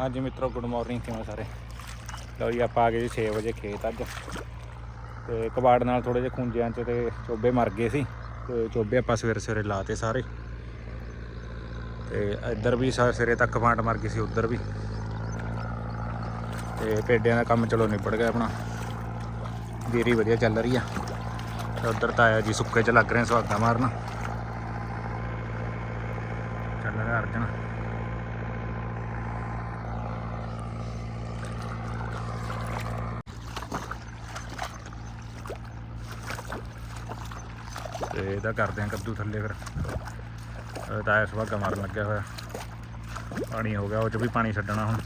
ਹਾਂਜੀ ਮਿੱਤਰੋ good morning ਕਿਵੇਂ ਸਾਰੇ? ਲਓ ਜੀ, ਆਪਾਂ ਆ ਗਏ ਜੀ 6 ਵਜੇ ਖੇਤ ਅੱਜ। ਤੇ ਕਬਾੜ ਨਾਲ ਥੋੜੇ ਜਿਹੇ ਖੁੰਝਿਆਂ 'ਚ ਤੇ ਚੋਬੇ ਮਰ ਗਏ ਸੀ। ਤੇ ਚੋਬੇ ਆਪਾਂ ਸਵੇਰੇ ਸਵੇਰੇ ਲਾਤੇ ਸਾਰੇ। ਤੇ ਇੱਧਰ ਵੀ ਸਾ- ਸਿਰੇ ਤੱਕ ਕਬਾੜ ਮਰ ਗਈ ਸੀ, ਉੱਧਰ ਵੀ। ਤੇ ਪੇਡਿਆਂ ਦਾ ਕੰਮ ਚਲੋ ਨਿਬੜ ਗਿਆ ਆਪਣਾ। ਦੇਰੀ ਵਧੀਆ ਚੱਲ ਰਹੀ ਆ। ਤੇ ਉੱਧਰ ਤਾਂ ਆਇਆ ਜੀ ਸੁੱਕੇ 'ਚ ਲੱਗ ਰਹੇ ਸੁਹਾਗਾ ਮਾਰਨ। ਚੱਲ ਰਿਹਾ ਅਰਜਨ। ਇਹਦਾ ਕਰਦੇ ਆ ਕੱਦੂ ਥੱਲੇ ਫਿਰ। ਤਾਂ ਇਸ ਵਗਾ ਮਾਰਨ ਲੱਗਿਆ ਹੋਇਆ। ਪਾਣੀ ਹੋ ਗਿਆ, ਉਹ ਚ ਵੀ ਪਾਣੀ ਛੱਡਣਾ ਹੁਣ।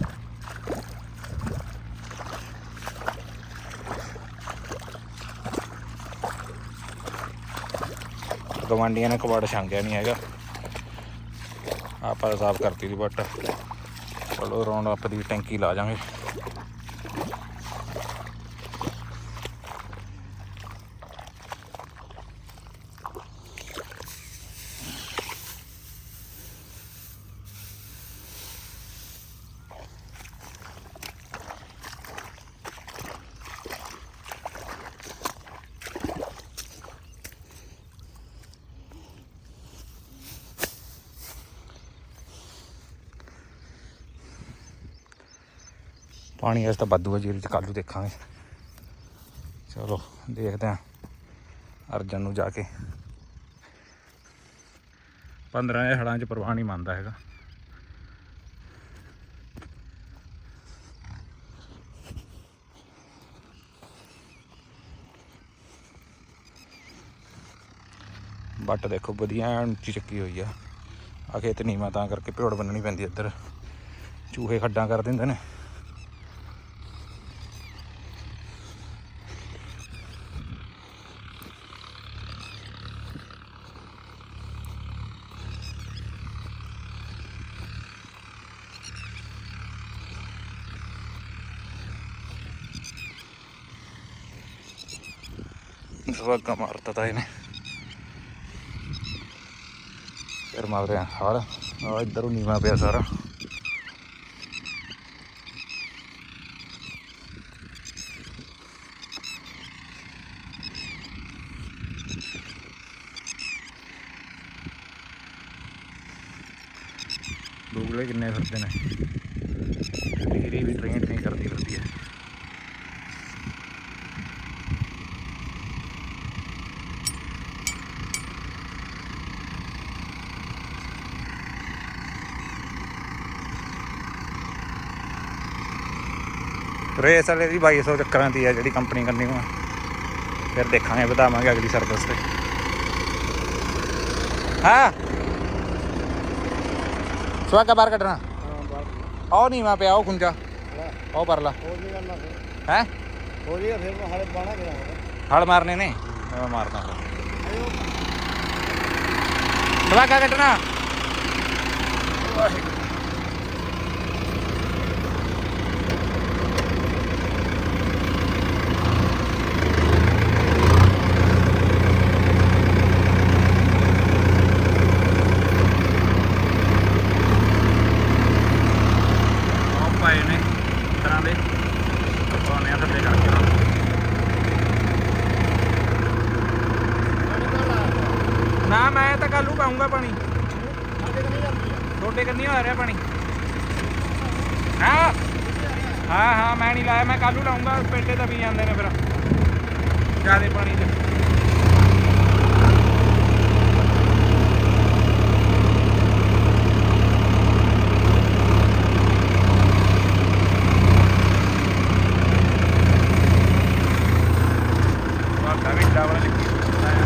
ਗਵਾਂਡੀਆਂ ਨੇ ਕਬਾੜ ਛਾਂਗਿਆ ਨਹੀਂ ਹੈਗਾ। ਆਪਾਂ ਤਾਂ ਸਾਫ਼ ਕਰਤੀ ਦੀ ਬੱਟ ਚਲੋ ਰੌਂਡ ਅਪ ਦੀ ਟੈਂਕੀ ਲਾ ਜਾਾਂਗੇ ਪਾਣੀ ਇਸ ਤਾਂ ਵਾਧੂ ਹੈ ਜੀਰੀ ਚ ਕੱਲੂ ਦੇਖਾਂਗੇ। ਚਲੋ, ਦੇਖਦੇ ਆਂ ਅਰਜਨ ਨੂੰ ਜਾ ਕੇ। 15 ਇਹ ਹੜਾਂ ਚ ਪ੍ਰਵਾਹ ਨਹੀਂ ਮੰਨਦਾ ਹੈਗਾ। ਬੱਟ ਦੇਖੋ, ਵਧੀਆ ਐਨ ਉੱਚੀ ਚੱਕੀ ਹੋਈ ਆ। ਆ ਖੇਤ ਨੀਵਾਂ, ਤਾਂ ਕਰਕੇ ਭਿਓੜ ਬੰਨਣੀ ਪੈਂਦੀ ਇੱਧਰ। ਚੂਹੇ ਖੱਡਾਂ ਕਰ ਦਿੰਦੇ ਨੇ। ਸਵਾਗਾ ਮਾਰਤਾ ਤਾਂ ਇਹਨੇ ਫਿਰ ਮਾਰ ਰਿਹਾ ਹਾਲ ਆ ਇੱਧਰੋਂ ਨੀਵਾ ਪਿਆ ਸਾਰਾ ਬੂਗਲੇ ਕਿੰਨੇ ਫਿਰਦੇ ਨੇ ਡੀਰੀ ਵੀ ਟ੍ਰੇਨ ਨਹੀਂ ਕਰਦੀ ਫਿਰਦੀ ਹੈ ਰੇਸ ਵਾਲੇ ਦੀ 2200 ਚੱਕਰਾਂ ਦੀ ਹੈ ਜਿਹੜੀ ਕੰਪਨੀ ਕਰਨੀ ਹੋਣਾ ਫਿਰ ਦੇਖਾਂਗੇ ਵਧਾਵਾਂਗੇ ਅਗਲੀ ਸਰਵਿਸ ਤੇ। ਹਾਂ? ਸਵਾਗਾ ਬਾਹਰ ਕੱਢਣਾ। ਆਹ ਨਹੀਂ ਮੈਂ ਪਿਆ ਉਹ ਖੁੰਜਾ ਉਹ ਪਰਲਾ। ਹੋ ਜੀ ਗੱਲ ਹੈ? ਹੋ ਜੀ ਫਿਰ ਮੈਂ ਹਾਲੇ ਬਾਣਾ ਕਰਾਂਗਾ ਹਲ ਮਾਰਨੇ ਨੇ? ਮੈਂ ਮਾਰਦਾ ਸਵਾਗਾ ਕੱਢਣਾ। ਉਹ ਪਾਏ ਨੇ ਇਸ ਤਰ੍ਹਾਂ ਦੇ ਪਾਉਣੇ ਆ ਥੱਲੇ ਕਰਕੇ ਨਾ ਨਾ ਮੈਂ ਤਾਂ ਕੱਲੂ ਪਾਉਂਗਾ ਪਾਣੀ ਛੋਟੇ ਕੰਨੀ ਆ ਰਿਹਾ ਪਾਣੀ ਹਾਂ ਹਾਂ ਹਾਂ ਮੈਂ ਨਹੀਂ ਲਾਇਆ ਮੈਂ ਕੱਲੂ ਲਾਉਂਗਾ ਪੇਟੇ ਤਾਂ ਵੀ ਜਾਂਦੇ ਨੇ ਫਿਰ ਜਿਆਦੇ ਪਾਣੀ ਦੇ ਵਾਹ ਵੀ ਡਬਲ ਲਿਖੀ ਹੁੰਦਾ ਹੈ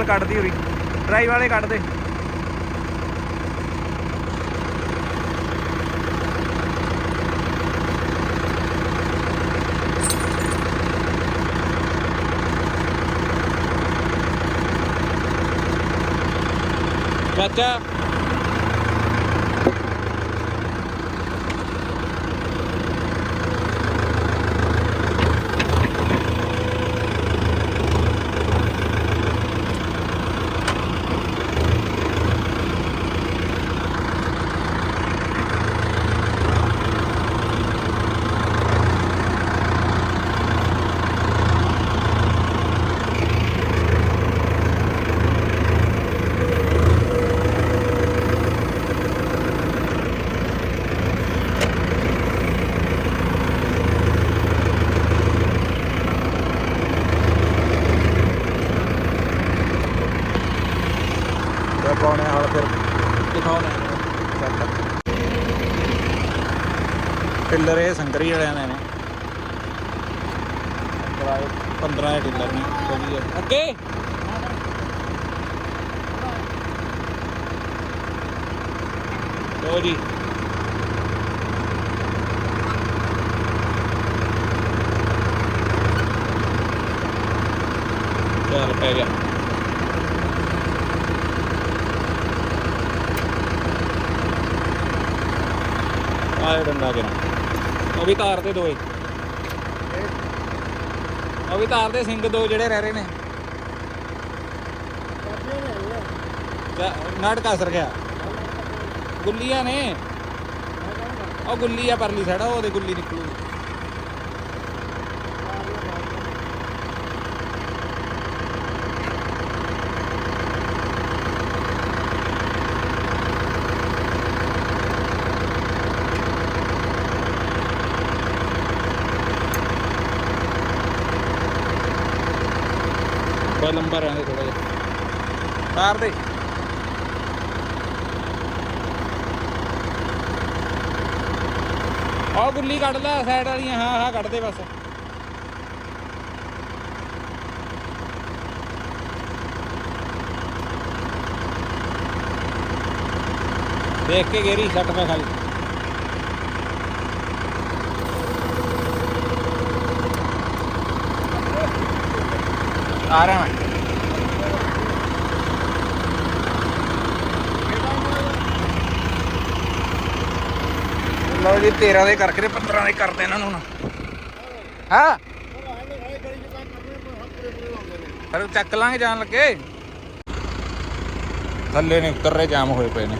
ਡਰਾਈਵ ਵਾਲ ਕੱਢਦੀ ਹੋਈ ਡਰਾਈਵ ਵਾਲੇ ਕੱਢ ਦੇ ਚਾਚਾ ਟਿੱਲਰ ਇਹ ਸੰਗਰੀ ਵਾਲਿਆਂ ਦੇ ਨੇ। ਕਿਰਾਏ 15 ਦੇ ਨੇ ਵਧੀਆ। ਅੱਗੇ। ਲੋ ਜੀ। ਚੱਲ ਪੈ ਗਿਆ। ਆਏ ਡੰਡਾ ਕਿਨਾ ਉਹ ਵੀ ਤਾਰ ਦੇ ਦੋਏ। ਉਹ ਵੀ ਤਾਰ ਦੇ ਸਿੰਘ ਦੋ ਜਿਹੜੇ ਰਹਿ ਰਹੇ ਨੇ। ਚਾ- ਨਟ ਗਿਆ। ਗੁੱਲੀਆਂ ਨੇ। ਉਹ ਗੁੱਲੀ ਆ ਪਰਲੀ ਸਾਈਡ ਉਹਦੇ ਗੁੱਲੀ ਨਿਕਲੂ ਬਹੁਤ ਲੰਬਾ ਰਹਿੰਦੇ ਥੋੜਾ ਜਿਹਾ। ਤਾਰ ਦੇ। ਆਹ ਗੁੱਲੀ ਕੱਢ ਲੈ ਸਾਈਡ ਵਾਲੀਆਂ, ਹਾਂ ਹਾਂ, ਕੱਢ ਦੇ ਬਸ। ਦੇਖ ਕੇ ਗੇਰੀ ਛੱਟ ਪੈ ਖਾਲੀ। ਆ ਰਿਹਾ ਮੈਂ ਲਓ ਜੀ 13 ਦੇ ਕਰਕੇ ਤੇ 15 ਦੇ ਕਰਦੇ ਇਹਨਾਂ ਨੂੰ ਹੁਣ। ਹਾਂ? ਫਿਰ ਚੱਕ ਲਾਂਗੇ ਜਾਣ ਲੱਗੇ। ਥੱਲੇ ਨੇ ਉਤਰ ਰਹੇ ਜਾਮ ਹੋਏ ਪਏ ਨੇ।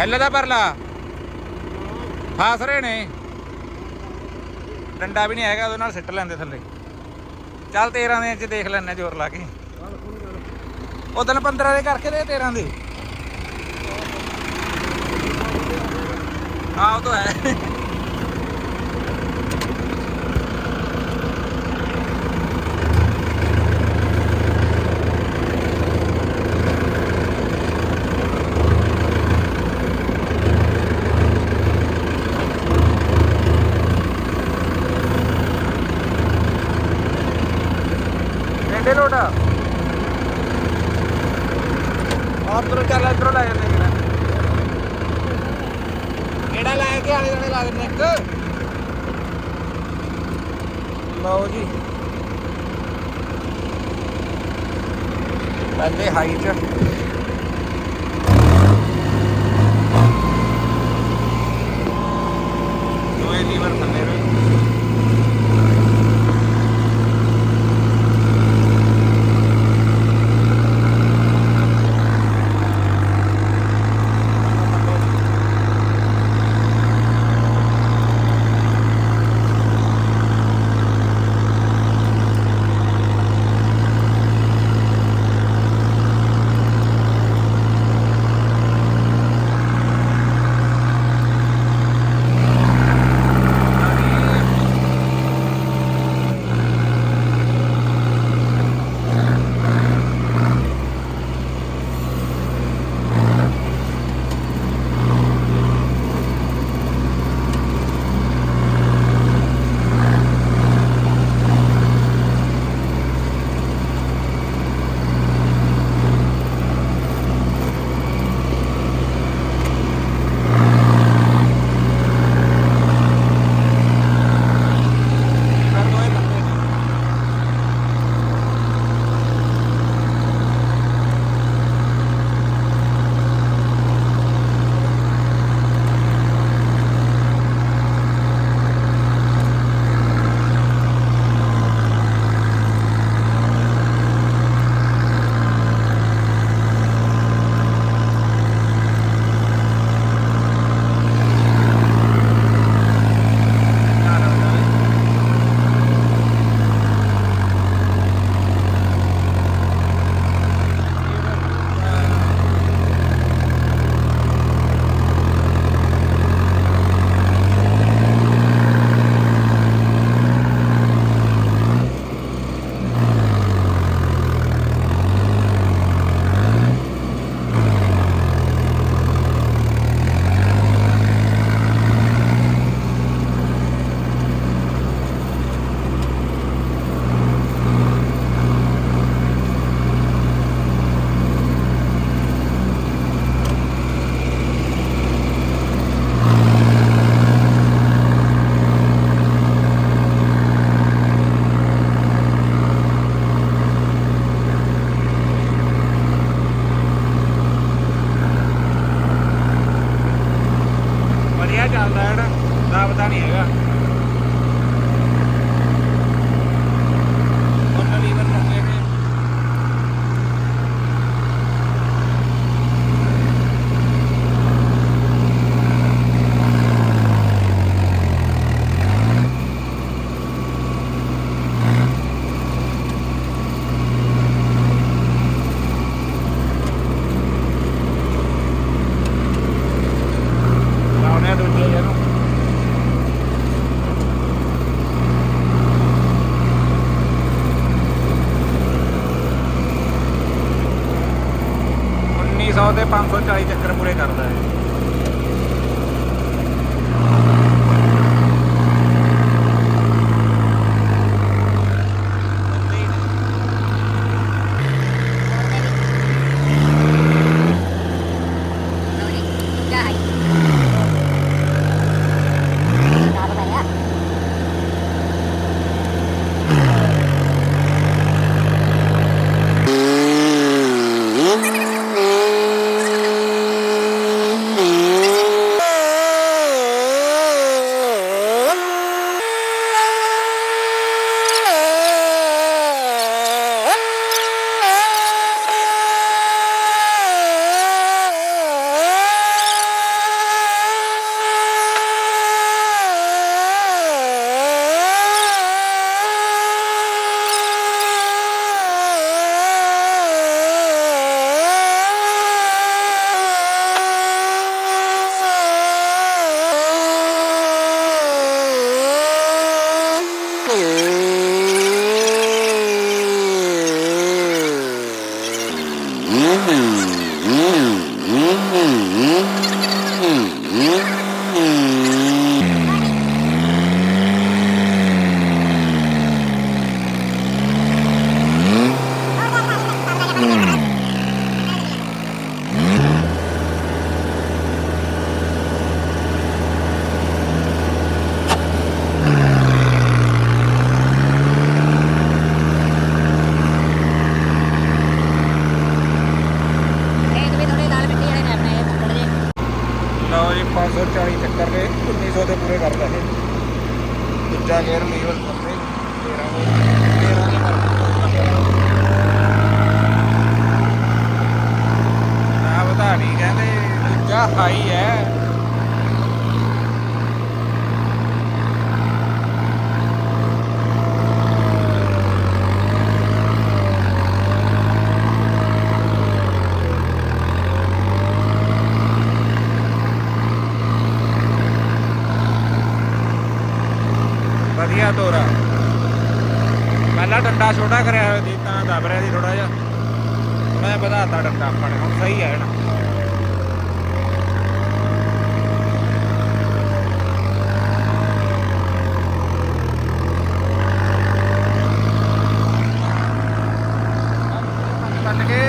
ਹੈਲੇ ਦਾ ਪਰਲਾ। ਫਾਸ ਰਹੇ ਨੇ। ਡੰਡਾ ਵੀ ਨਹੀਂ ਹੈਗਾ, ਉਹਦੇ ਨਾਲ ਸਿੱਟ ਲੈਂਦੇ ਥੱਲੇ। ਚੱਲ 13 ਦੇ ਚ ਦੇਖ ਲੈਣੇ ਜ਼ੋਰ ਲਾ ਕੇ। ਉਦੋਂ 15 ਦੇ ਕਰਕੇ ਤੇ 13 ਦੇ। ਹਾਂ, ਉਹ ਤਾਂ ਹੈ ਐਡੇ ਲੋਟ ਆਪ ਚੱਲ ਇਧਰੋਂ ਲੈ ਜਾਂਦੇ ਕਿਹੜਾ ਕਿਹੜਾ ਲੈ ਕੇ ਆਲੇ ਜਣੇ ਲਾ ਦਿੰਦੇ ਇੱਕ ਲਓ ਜੀ। ਪਹਿਲੇ ਹਾਈ ਚ। ਦੋਏ ਲੀਵਰ ਥੱਲੇ ਰਹੇ 140 ਚੱਕਰ ਦੇ 1900 ਦੇ ਪੂਰੇ ਕਰਦਾ ਇਹ ਦੂਜਾ ਗੇਅਰ ਲੀਵਲ ਪਤਾ ਨਹੀਂ ਹਾਈ ਹੈ। ਕਰਿਆ ਹੋਇਆ ਸੀ ਤਾਂ ਦੱਬ ਰਿਹਾ ਸੀ ਥੋੜਾ ਜਿਹਾ। ਮੈਂ ਵਧਾਤਾ ਡੰਡਾ ਆਪਾਂ ਨੇ ਹੁਣ ਸਹੀ ਹੈ ਨਾ ਕੱਟ ਕੇ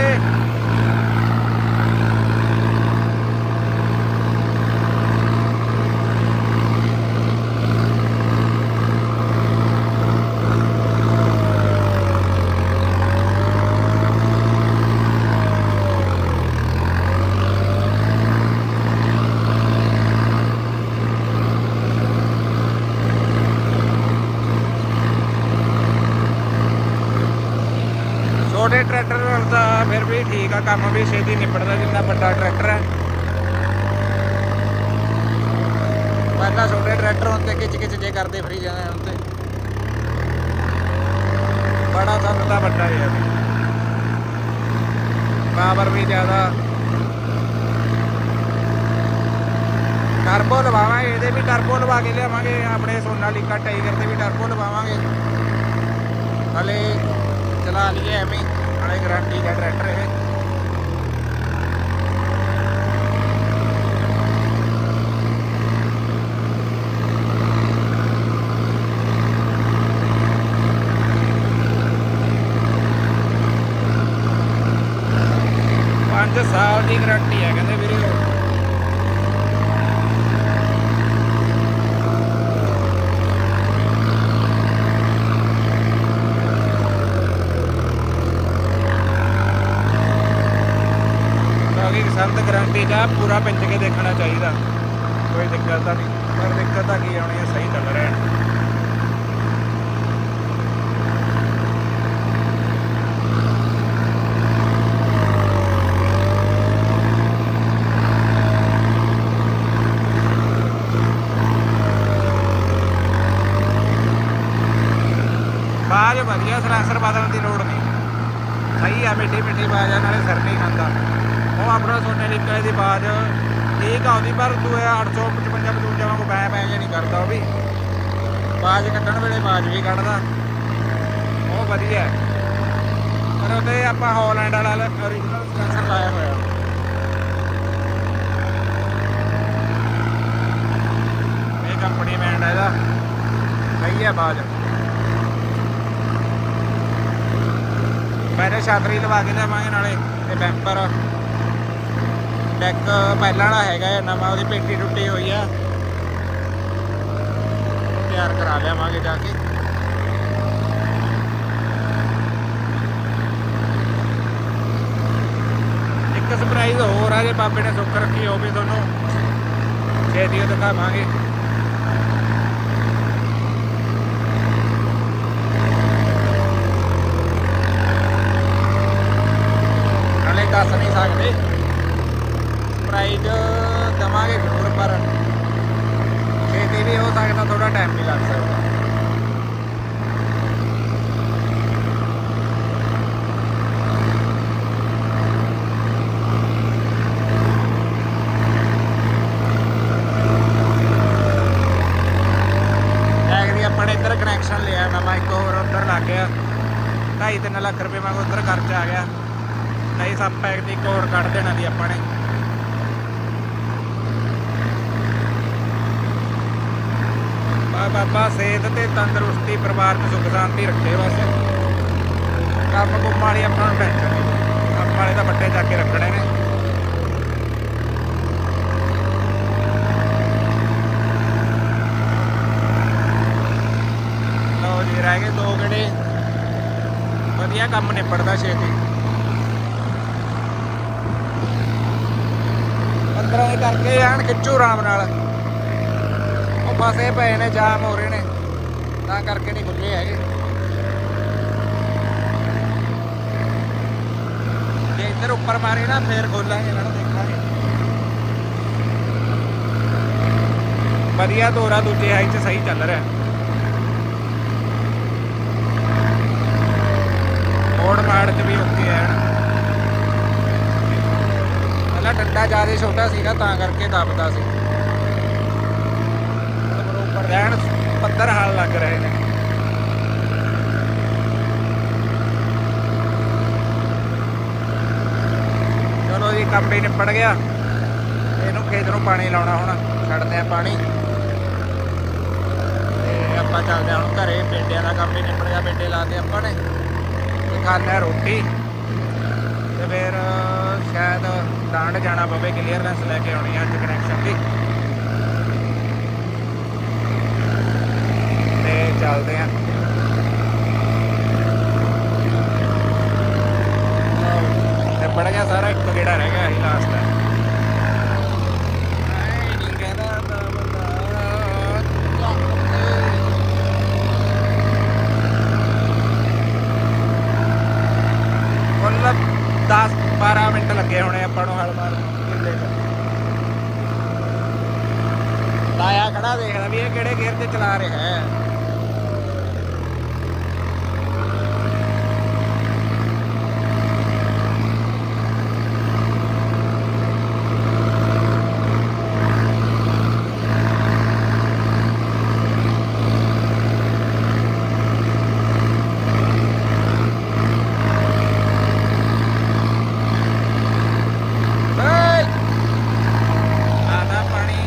ਛੋਟੇ ਟਰੈਕਟਰ ਨਾਲ ਤਾਂ ਫਿਰ ਵੀ ਠੀਕ ਆ, ਕੰਮ ਵੀ ਛੇਤੀ ਨਿਬੜਦਾ ਜਿੰਨਾ ਵੱਡਾ ਟਰੈਕਟਰ ਹੈ। ਪਹਿਲਾਂ ਛੋਟੇ ਟਰੈਕਟਰ ਹੁੰਦੇ ਖਿੱਚ ਖਿੱਚ ਜੇ ਕਰਦੇ ਫਰੀ ਜਾਂਦੇ ਹੁਣ ਬੜਾ ਸਾਨੂੰ ਤਾਂ ਵੱਡਾ ਹੀ ਆ। ਪਾਵਰ ਵੀ ਜ਼ਿਆਦਾ। ਟਰਬੋ ਲਵਾਵਾਂਗੇ, ਇਹਦੇ ਵੀ ਟਰਬੋ ਲਵਾ ਕੇ ਲਿਆਵਾਂਗੇ, ਆਪਣੇ ਸੋਨਾਲੀਕਾ ਟਾਈਗਰ ਤੇ ਵੀ ਟਰਬੋ ਲਵਾਵਾਂਗੇ। ਹਲੇ ਚਲਾ ਲਈਏ ਐਵੇਂ ਨਾਲੇ ਗਾਰੰਟੀ ਦਾ ਟਰੈਕਟਰ ਇਹ। ਪੰਜ ਸਾਲ ਦੀ ਗਾਰੰਟੀ ਹੈ ਕਹਿੰਦੇ। ਵੀਰੇ ਪੂਰਾ ਪਿੰਚ ਕੇ ਦੇਖਣਾ ਚਾਹੀਦਾ। ਕੋਈ ਦਿੱਕਤ ਤਾਂ ਨਹੀਂ। ਪਰ ਦਿੱਕਤ ਤਾਂ ਕੀ ਆਉਣੀ ਹੈ, ਸਹੀ ਚੱਲ ਰਿਹਾ ਹੈ। ਬਾਜ ਵਧੀਆ, ਸਰਾਸਰ ਬਦਲਣ ਦੀ ਲੋੜ ਨਹੀਂ। ਸਹੀ ਆ ਮਿੱਠੀ ਮਿੱਠੀ ਬਾਜ ਆ ਨਾਲੇ ਸਿਰ ਨਹੀਂ ਖਾਂਦਾ। ਉਹ ਆਪਣਾ ਸੋਨੇ ਲਿਕਲੇ ਦੀ ਆਵਾਜ਼ ਠੀਕ ਆਉਂਦੀ ਪਰ ਤੂੰ ਇਹ 855 55 ਵਾਂਗੂ ਬੈ ਬੈ ਜੇ ਨਹੀਂ ਕਰਦਾ ਉਹ ਵੀ। ਆਵਾਜ਼ ਕੱਢਣ ਵੇਲੇ ਆਵਾਜ਼ ਵੀ ਕੱਢਦਾ। ਉਹ ਵਧੀਆ। ਹੈ। ਪਰ ਉਹਦੇ ਆਪਾਂ ਹਾਲੈਂਡ ਵਾਲਾ origignal ਸੈਂਸਰ ਲਾਇਆ ਹੋਇਆ। ਇਹ ਕੰਪਨੀ ਬੈਂਡ ਹੈ ਇਹਦਾ। ਸਹੀ ਹੈ ਬਾਜ। ਪਹਿਲੇ ਛਾਤਰੀ ਲਵਾ ਕੇ ਲਿਆਵਾਂਗੇ ਨਾਲੇ, ਤੇ ਬੈਂਪਰ ਡੈਕ ਪਹਿਲਾਂ ਵਾਲਾ ਹੈਗਾ ਹੈ, ਨਵਾਂ, ਉਹਦੀ ਪੇਟੀ ਟੁੱਟੀ ਹੋਈ ਆ। ਤਿਆਰ ਕਰਾ ਲਿਆਵਾਂਗੇ ਜਾ ਕੇ। ਇੱਕ ਸਰਪ੍ਰਾਈਜ਼ ਹੋਰ ਆ, ਜੇ ਬਾਬੇ ਨੇ ਸੁੱਖ ਰੱਖੀ ਹੋਵੇ ਤੁਹਾਨੂੰ, ਛੇਤੀ ਉਹ ਦਿਖਾਵਾਂਗੇ। ਦੱਸ ਨਹੀਂ ਸਕਦੇ। ਪ੍ਰਾਈਜ਼ ਦਵਾਂਗੇ ਜ਼ਰੂਰ, ਪਰ ਛੇਤੀ ਵੀ ਹੋ ਸਕਦਾ ਥੋੜਾ ਟਾਈਮ ਵੀ ਲੱਗ ਸਕਦਾ। ਆਪਾਂ ਨੇ ਇੱਧਰ ਕਨੈਕਸ਼ਨ ਲਿਆ, ਨਵਾਂ ਇੱਕ ਹੋਰ ਉੱਧਰ ਲੱਗ ਗਿਆ। 2.5 ਲੱਖ ਰੁਪਏ ਵਾਂਗੂ ਉੱਧਰ ਖਰਚ ਆ ਗਿਆ। ਨਹੀਂ ਸਭ ਪੈਕ ਦੀ ਇੱਕ ਹੋਰ ਕੱਢ ਦੇਣਾ ਦੀ ਆਪਾਂ ਨੇ ਬਾ ਬਾਬਾ ਸਿਹਤ ਤੇ ਤੰਦਰੁਸਤੀ, ਪਰਿਵਾਰ ਚ ਸੁੱਖ ਸ਼ਾਂਤੀ ਰੱਖੇ ਬਸ। ਕੰਮ ਕੁੰਮ ਵਾਲੀ ਆਪਾਂ ਨੂੰ ਟੈਨਸ਼ਨ ਨਹੀਂ ਕੰਮ ਵਾਲੇ ਤਾਂ ਵੱਡੇ ਜਾ ਕੇ ਰੱਖਣੇ ਨੇ। ਲਓ ਜੀ, ਰਹਿ ਗਏ ਦੋ ਗੜੇ। ਵਧੀਆ ਕੰਮ ਨਿਬੜਦਾ ਛੇਤੀ। ਅੰਦਰੋਂ ਇਹ ਕਰਕੇ ਐਨ ਖਿੱਚੂ ਆਰਾਮ ਨਾਲ। ਉਹ ਫਸੇ ਪਏ ਨੇ, ਜਾਮ ਹੋ ਰਹੇ ਨੇ। ਤਾਂ ਕਰਕੇ ਨਹੀਂ ਖੁੱਲੇ ਹੈਗੇ। ਜੇ ਇੱਧਰ ਉੱਪਰ ਮਾਰੇ ਨਾ, ਫੇਰ ਖੋਲਾਂਗੇ ਇਹਨਾਂ ਨੂੰ ਦੇਖਾਂਗੇ। ਵਧੀਆ ਦੋਰਾ ਦੂਜੇ ਹਾਈ ਚ ਸਹੀ ਚੱਲ ਰਿਹਾ। ਮੋੜ ਮਾੜ ਚ ਵੀ ਓਕੇ ਹੈ ਪਹਿਲਾਂ ਡੰਡਾ ਜ਼ਿਆਦਾ ਛੋਟਾ ਸੀਗਾ, ਤਾਂ ਕਰਕੇ ਦੱਬਦਾ ਸੀ। ਰਹਿਣ ਪੱਧਰ ਹਾਲ ਲੱਗ ਰਹੇ ਨੇ। ਚਲੋ ਜੀ ਕੰਮ ਵੀ ਨਿਪੜ ਗਿਆ। ਇਹਨੂੰ ਖੇਤ ਨੂੰ ਪਾਣੀ ਲਾਉਣਾ ਹੁਣ, ਛੱਡਦੇ ਆ ਪਾਣੀ। ਤੇ ਆਪਾਂ ਚੱਲਦੇ ਹਾਂ ਹੁਣ ਘਰੇ, ਪੇਂਡਿਆਂ ਦਾ ਕੰਮ ਵੀ ਨਿਪੜ ਗਿਆ, ਪੇਂਡੇ ਲਾਤੇ ਆਪਾਂ ਨੇ। ਤੇ ਖਾਂਦੇ ਰੋਟੀ। ਤੇ ਫਿਰ, ਸ਼ਾਇਦ ਡਾਂਡ ਜਾਣਾ ਪਵੇ ਕਲੀਅਰੈਂਸ ਲੈ ਕੇ ਆਉਣੀ ਆ ਅੱਜ ਕਨੈਕਸ਼ਨ ਦੀ ਤੇ ਚੱਲਦੇ ਆ। ਤੇ ਪੜ ਗਿਆ ਸਾਰਾ ਇੱਕ ਗੇੜਾ ਰਹਿ ਗਿਆ ਇਹ ਲਾਸਟ ਹੈ ਆਏ 10 12 ਮਿੰਟ ਲੱਗੇ ਹੋਣੇ ਆਪਾਂ ਨੂੰ ਹਲ ਮਾਰਨ ਕਿੱਲੇ ਲਾਇਆ ਖੜਾ ਦੇਖਦਾ ਵੀ ਇਹ ਕਿਹੜੇ ਗੇਅਰ ਤੇ ਚਲਾ ਰਿਹਾ ਹੈ ਓਏ ਆਦਾ ਪਾਣੀ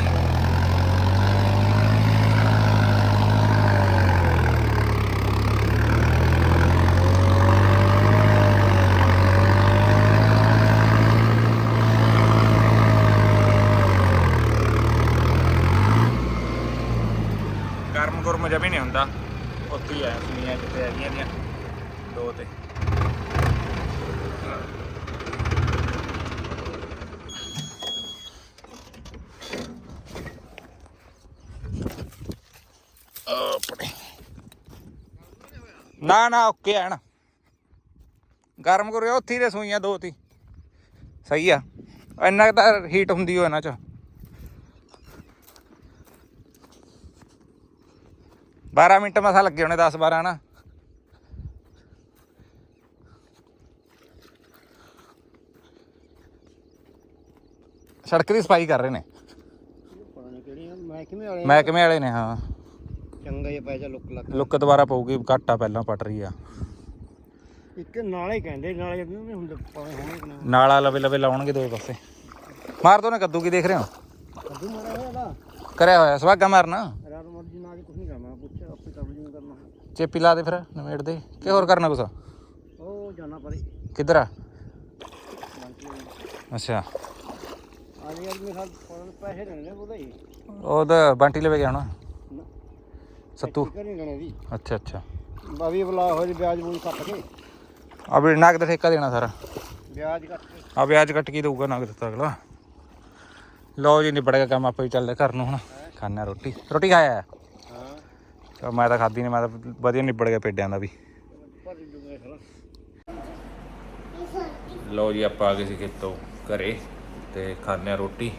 ਗਰਮ ਗੁਰਮ ਜਮੀ ਨਹੀਂ ਹੁੰਦਾ ਉੱਥੇ ਹੀ ਆ ਸੁਣੀਆਂ ਜਿੱਥੇ ਹੈਗੀਆਂ ਦੀਆਂ ਦੋ ਤੇ ਨਾ ਨਾ ਓਕੇ ਐਨ ਗਰਮ ਕਰਿਓ ਉੱਥੇ ਦੇ ਸੂਈਆਂ ਦੋ ਤੀ। ਸਹੀ ਆ। ਇੰਨਾ ਕੁ ਤਾਂ ਹੀਟ ਹੁੰਦੀ ਹੋ ਇਹਨਾਂ ਚ। 12 ਮਿੰਟ ਮਸਾ ਲੱਗੇ ਹੋਣੇ 10 12 ਨਾ। ਸੜਕ ਦੀ ਸਫ਼ਾਈ ਕਰ ਰਹੇ ਨੇ। ਵਾਲੇ ਮਹਿਕਮੇ ਵਾਲੇ ਨੇ ਹਾਂ। ਚੰਗਾ ਜਿਹਾ ਪੈਸਾ ਲੁੱਕ ਲੱਗ ਲੁੱਕ ਦੁਬਾਰਾ ਪਊਗੀ ਘੱਟ ਆ ਪਹਿਲਾਂ ਪਟ ਰਹੀ ਆ। ਇੱਕ ਨਾਲੇ ਕਹਿੰਦੇ ਨਾਲੇ ਵੀ ਹੁੰਦੇ ਪਾਵੇਂ ਹੋਣੇ ਕਿ ਨਾ ਨਾਲਾ ਲਵੇ ਲਵੇ ਲਾਉਣਗੇ ਦੋਵੇਂ ਪਾਸੇ। ਮਾਰ ਦੋ ਨਾ ਕੱਦੂ ਕੀ ਦੇਖ ਰਹੇ ਹੋ? ਕੱਦੂ ਮਾਰਿਆ ਹੋਇਆ ਦਾ? ਕਰਿਆ ਹੋਇਆ ਸਵਾਗਾ ਮਾਰਨਾ। ਰਾਤ ਮਰਜ਼ੀ ਨਾਲ ਕੁਝ ਨਹੀਂ ਕਰਨਾ ਪੁੱਛ ਆਪੇ ਕਰ ਲਈ ਕਰਨਾ। ਚੇਪੀ ਲਾ ਦੇ ਫਿਰ ਨਵੇੜ ਦੇ। ਕਿ ਹੋਰ ਕਰਨਾ ਕੁਛ? ਉਹ ਜਾਣਾ ਪਰੇ। ਕਿੱਧਰ ਆ? ਅੱਛਾ। ਆ ਜੀ ਅੱਜ ਮੇਰੇ ਖਿਆਲ ਪੈਸੇ ਦੇਣੇ ਨੇ ਉਹਦਾ। ਹੀ ਉਹਦਾ ਬੰਟੀ ਲਵੇ ਗਿਆ ਹੁਣ। ਨਾ, ਸੱਤੂ? ਦੀ ਅੱਛਾ ਅੱਛਾ। ਬਾਵੀ ਬੁਲਾ ਹੋਈ ਵਿਆਜ ਬੂਜ ਕੱਟ ਕੇ। ਆ ਵੀ ਨਗਦ ਦਾ ਠੇਕਾ ਦੇਣਾ ਸਾਰਾ। ਵਿਆਜ ਕੱਟ ਕੇ। ਆ ਵਿਆਜ ਕੱਟ ਕੇ ਦਊਗਾ ਨਗਦ ਦਿੱਤਾ ਅਗਲਾ। ਲਓ ਜੀ ਨਿਬੜ ਗਿਆ ਕੰਮ ਆਪਾਂ ਵੀ ਚੱਲਦੇ ਘਰ ਨੂੰ ਹੁਣ। ਖਾਣਾ ਰੋਟੀ। ਰੋਟੀ ਖਾਇਆ? ਹੈ? ਹਾਂ ਚਲੋ ਮੈਂ ਤਾਂ ਖਾਦੀ ਨਹੀਂ ਮੈਂ ਤਾਂ ਵਧੀਆ ਨਿਬੜ ਗਿਆ ਪੇਡਿਆਂ ਦਾ ਵੀ। ਪਰ ਜੂਗੇ ਖਲਾ ਲਓ ਜੀ ਆਪਾਂ ਆ ਗਏ ਸੀ ਖੇਤੋਂ ਘਰੇ ਤੇ ਖਾਣੇ ਰੋਟੀ।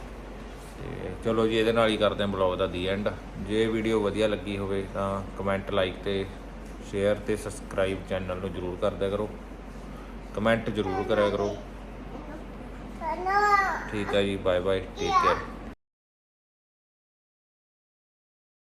ਤੇ ਚਲੋ ਜੀ ਇਹਦੇ ਨਾਲ ਹੀ ਕਰਦੇ ਹਾਂ ਬਲੌਗ ਦਾ ਦੀ ਐਂਡ ਜੇ ਵੀਡੀਓ ਵਧੀਆ ਲੱਗੀ ਹੋਵੇ ਤਾਂ ਕਮੈਂਟ ਲਾਈਕ ਤੇ ਸ਼ੇਅਰ ਤੇ ਸਬਸਕ੍ਰਾਈਬ ਚੈਨਲ ਨੂੰ ਜਰੂਰ ਕਰ ਦਿਆ ਕਰੋ। ਕਮੈਂਟ ਜਰੂਰ ਕਰਿਆ ਕਰੋ। ਠੀਕ ਹੈ ਜੀ ਬਾਏ ਬਾਏ ਟੇਕ ਕੇਅਰ